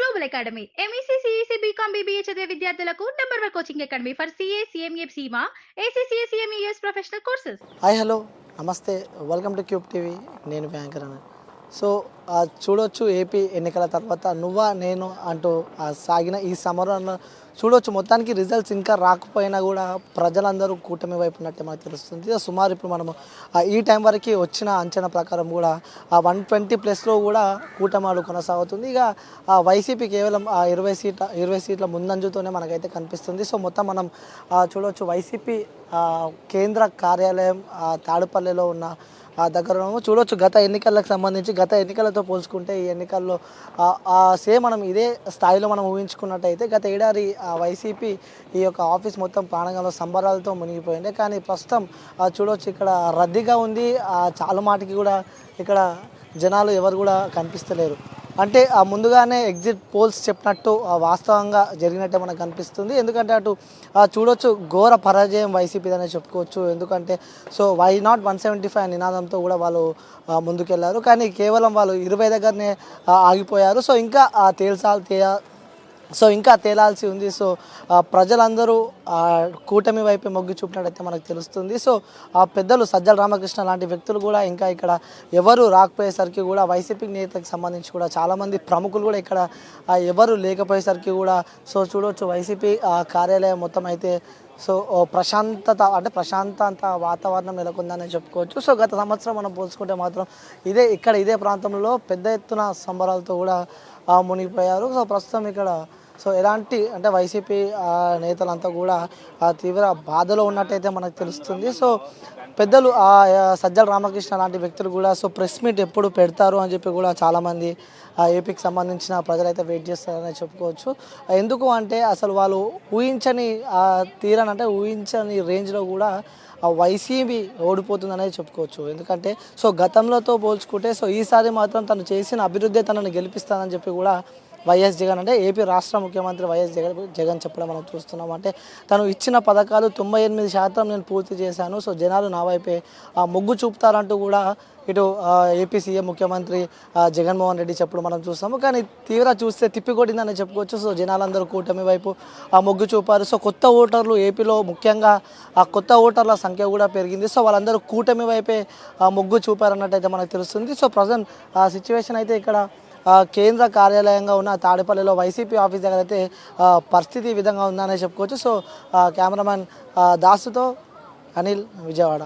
Global academy MEC CEC BCom BBA చదివే విద్యార్థులకు number one coaching academy for CA CMA CIMA ACCA CMES professional courses hi hello namaste welcome to Cube TV నేను banker అని so చూడవచ్చు చూడొచ్చు AP ఎన్నికల తర్వాత నువ్వా నేను అంటూ సాగిన ఈ సమరంలో చూడొచ్చు. మొత్తానికి రిజల్ట్స్ ఇంకా రాకపోయినా కూడా ప్రజలందరూ కూటమి వైపు ఉన్నట్టే మనకు తెలుస్తుంది. సుమారు ఇప్పుడు మనము ఈ టైం వరకు వచ్చిన అంచనా ప్రకారం కూడా ఆ వన్ ట్వంటీ ప్లస్లో కూడా కూటమాలు కొనసాగుతుంది. ఇక ఆ వైసీపీ కేవలం ఆ ఇరవై సీట్ల ఇరవై సీట్ల ముందంజుతోనే మనకైతే కనిపిస్తుంది. సో మొత్తం మనం చూడవచ్చు వైసీపీ కేంద్ర కార్యాలయం తాడుపల్లిలో ఉన్న ఆ దగ్గర చూడవచ్చు చూడొచ్చు గత ఎన్నికలకు సంబంధించి గత ఎన్నికలతో పోల్చుకుంటే ఈ ఎన్నికల్లో సేమ్ మనం ఇదే స్థాయిలో మనం ఊహించుకున్నట్టయితే గత ఏడాది ఆ వైసీపీ ఈ యొక్క ఆఫీస్ మొత్తం ప్రాణంగంలో సంబరాలతో మునిగిపోయింది. కానీ ప్రస్తుతం ఆ, చూడొచ్చు ఇక్కడ రద్దీగా ఉంది. చాలు చాలా మాటికి కూడా ఇక్కడ జనాలు ఎవరు కూడా కనిపిస్తలేరు. అంటే ఆ ముందుగానే ఎగ్జిట్ పోల్స్ చెప్పినట్టు వాస్తవంగా జరిగినట్టే మనకు కనిపిస్తుంది. ఎందుకంటే అటు ఆ చూడొచ్చు ఘోర పరాజయం వైసీపీదనే చెప్పుకోవచ్చు. ఎందుకంటే so why not one seventy five నినాదంతో కూడా వాళ్ళు ముందుకెళ్ళారు. కానీ కేవలం వాళ్ళు ఇరవై దగ్గరనే ఆగిపోయారు. సో ఇంకా ఆ తేల్చాలి తే సో ఇంకా తేలాల్సి ఉంది. సో ప్రజలందరూ ఆ, కూటమి వైపే మొగ్గు చూపినట్టయితే మనకు తెలుస్తుంది. సో ఆ పెద్దలు సజ్జల రామకృష్ణ లాంటి వ్యక్తులు కూడా ఇంకా ఇక్కడ ఎవరు రాకపోయేసరికి కూడా వైసీపీ నేతకు సంబంధించి కూడా చాలామంది ప్రముఖులు కూడా ఇక్కడ ఎవరు లేకపోయేసరికి కూడా సో చూడవచ్చు వైసీపీ ఆ, కార్యాలయం మొత్తం అయితే సో ప్రశాంతత అంటే ప్రశాంతత వాతావరణం నెలకొందని చెప్పుకోవచ్చు. సో గత సంవత్సరం మనం పోల్చుకుంటే మాత్రం ఇదే ఇక్కడ ఇదే ప్రాంతంలో పెద్ద ఎత్తున సంబరాలతో కూడా మునిగిపోయారు. సో ప్రస్తుతం ఇక్కడ సో ఎలాంటి అంటే వైసీపీ నేతలంతా కూడా ఆ తీవ్ర బాధలో ఉన్నట్టయితే మనకు తెలుస్తుంది. సో పెద్దలు ఆ సజ్జల రామకృష్ణ లాంటి వ్యక్తులు కూడా సో ప్రెస్ మీట్ ఎప్పుడు పెడతారు అని చెప్పి కూడా చాలామంది ఆ ఏపీకి సంబంధించిన ప్రజలైతే వెయిట్ చేస్తారని చెప్పుకోవచ్చు. ఎందుకు అంటే అసలు వాళ్ళు ఊహించని తీరని అంటే ఊహించని రేంజ్లో కూడా ఆ వైసీపీ ఓడిపోతుందనేది చెప్పుకోవచ్చు. ఎందుకంటే సో గతంలోతో పోల్చుకుంటే సో ఈసారి మాత్రం తను చేసిన అభివృద్ధి తనను గెలిపిస్తానని చెప్పి కూడా వైఎస్ జగన్ అంటే ఏపీ రాష్ట్ర ముఖ్యమంత్రి వైఎస్ జగన్ జగన్ చెప్పడం మనం చూస్తున్నాం. అంటే తను ఇచ్చిన పథకాలు తొంభై ఎనిమిది శాతం నేను పూర్తి చేశాను. సో జనాలు నా వైపే ఆ మొగ్గు చూపుతారంటూ కూడా ఇటు ఏపీ సీఎం ముఖ్యమంత్రి జగన్మోహన్ రెడ్డి చెప్పడం మనం చూస్తాము. కానీ తీవ్ర చూస్తే తిప్పికొట్టిందని చెప్పుకోవచ్చు. సో జనాలందరూ కూటమి వైపు ఆ మొగ్గు చూపారు. సో కొత్త ఓటర్లు ఏపీలో ముఖ్యంగా ఆ కొత్త ఓటర్ల సంఖ్య కూడా పెరిగింది. సో వాళ్ళందరూ కూటమి వైపే ఆ మొగ్గు చూపారన్నట్టయితే మనకు తెలుస్తుంది. సో ప్రజెంట్ ఆ సిచ్యువేషన్ అయితే ఇక్కడ కేంద్ర కార్యాలయంగా ఉన్న తాడేపల్లిలో వైసీపీ ఆఫీస్ దగ్గర అయితే పరిస్థితి ఈ విధంగా ఉందనే చెప్పుకోవచ్చు. సో కెమెరామ్యాన్ దాసుతో అనిల్ విజయవాడ.